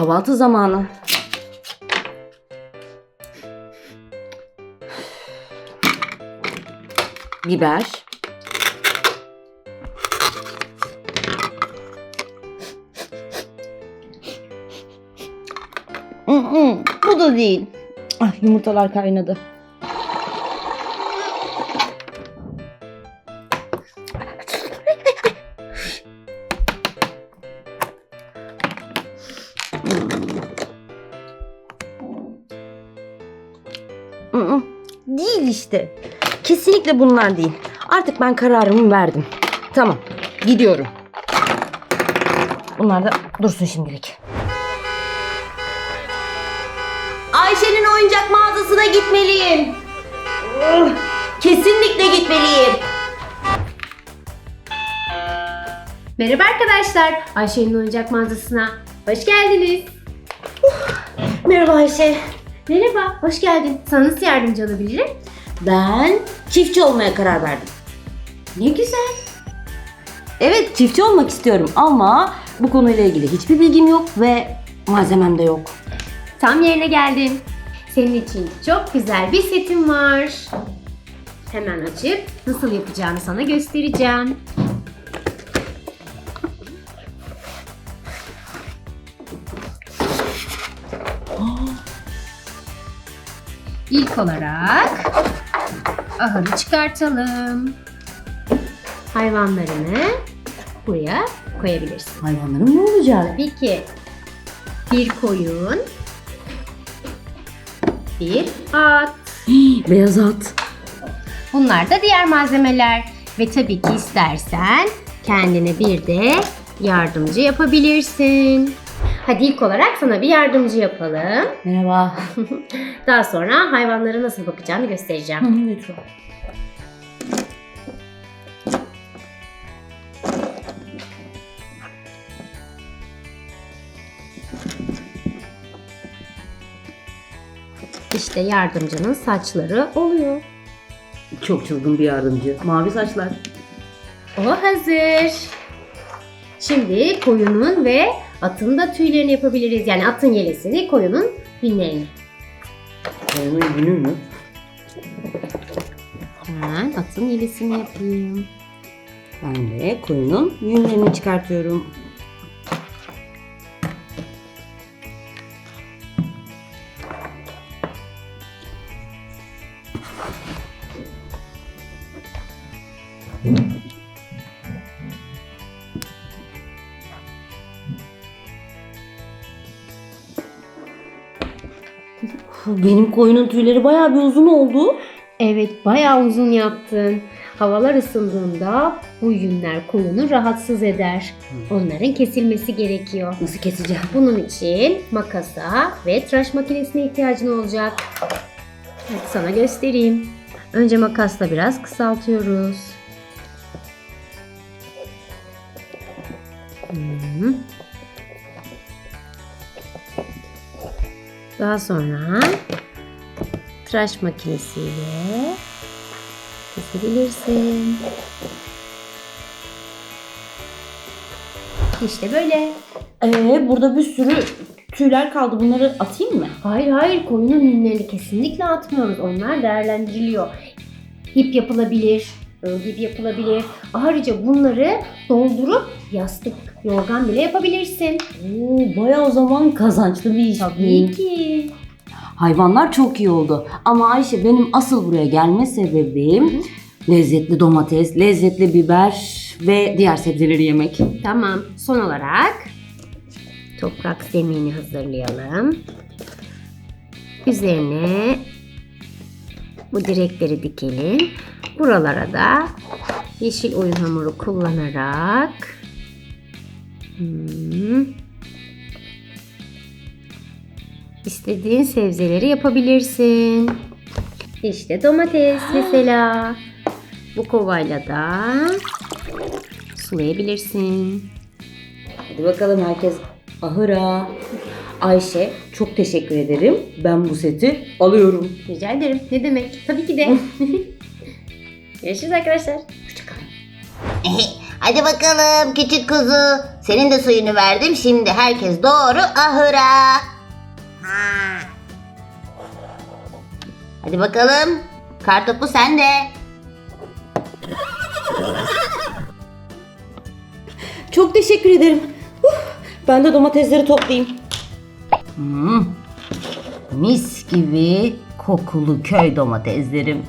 kahvaltı zamanı. Biber. Bu da değil. Ah, yumurtalar kaynadı. Değil işte. Kesinlikle bunlar değil. Artık ben kararımı verdim. Tamam. Gidiyorum. Bunlar da dursun şimdilik. Ayşe'nin oyuncak mağazasına gitmeliyim. Kesinlikle gitmeliyim. Merhaba arkadaşlar. Ayşe'nin oyuncak mağazasına hoş geldiniz. Merhaba Ayşe. Merhaba, hoş geldin. Sana nasıl yardımcı olabilirim? Ben çiftçi olmaya karar verdim. Ne güzel. Evet çiftçi olmak istiyorum ama bu konuyla ilgili hiçbir bilgim yok ve malzemem de yok. Tam yerine geldim. Senin için çok güzel bir setim var. Hemen açıp nasıl yapacağını sana göstereceğim. İlk olarak ahırı çıkartalım. Hayvanlarını buraya koyabilirsin. Hayvanlarım ne olacak? Tabii ki bir koyun, bir at. Beyaz at. Bunlar da diğer malzemeler. Ve tabii ki istersen kendine bir de yardımcı yapabilirsin. Hadi ilk olarak sana bir yardımcı yapalım. Merhaba. Daha sonra hayvanlara nasıl bakacağını göstereceğim. Lütfen. İşte yardımcının saçları oluyor. Çok çılgın bir yardımcı. Mavi saçlar. O hazır. Şimdi koyunun ve atın da tüylerini yapabiliriz. Yani atın yelesini, koyunun binlerini. Onun günü mü? Hemen atın yelesini yapayım. Ben de koyunun yünlerini çıkartıyorum. Benim koyunun tüyleri bayağı bir uzun oldu. Evet bayağı uzun yaptın. Havalar ısındığında bu yünler koyunu rahatsız eder. Onların kesilmesi gerekiyor. Nasıl keseceğim? Bunun için makasa ve tıraş makinesine ihtiyacın olacak. Hadi sana göstereyim. Önce makasla biraz kısaltıyoruz. Daha sonra tıraş makinesiyle kesebilirsin. İşte böyle. Ee, burada bir sürü tüyler kaldı. Bunları atayım mı? Hayır hayır koyunun yünlerini kesinlikle atmıyoruz. Onlar değerlendiriliyor. İp yapılabilir, örgü yapılabilir. Ayrıca bunları doldurup yastık, yorgan bile yapabilirsin. Oo, bayağı o zaman kazançlı bir iş. Tabii ki. Hayvanlar çok iyi oldu. Ama Ayşe benim asıl buraya gelme sebebim lezzetli domates, lezzetli biber ve diğer sebzeleri yemek. Tamam. Son olarak toprak zemini hazırlayalım. Üzerine bu direkleri dikelim. Buralara da yeşil oyun hamuru kullanarak hmm, istediğin sebzeleri yapabilirsin. İşte domates mesela. Bu kovayla da sulayabilirsin. Hadi bakalım herkes ahıra. Ayşe çok teşekkür ederim. Ben bu seti alıyorum. Rica ederim. Ne demek? Tabii ki de. Görüşürüz arkadaşlar. Hoşçakalın. Hadi bakalım küçük kuzu. Senin de suyunu verdim. Şimdi herkes doğru ahıra. Hadi bakalım. Kartopu sende. Çok teşekkür ederim. Uf, ben de domatesleri toplayayım. Hmm, mis gibi kokulu köy domateslerim.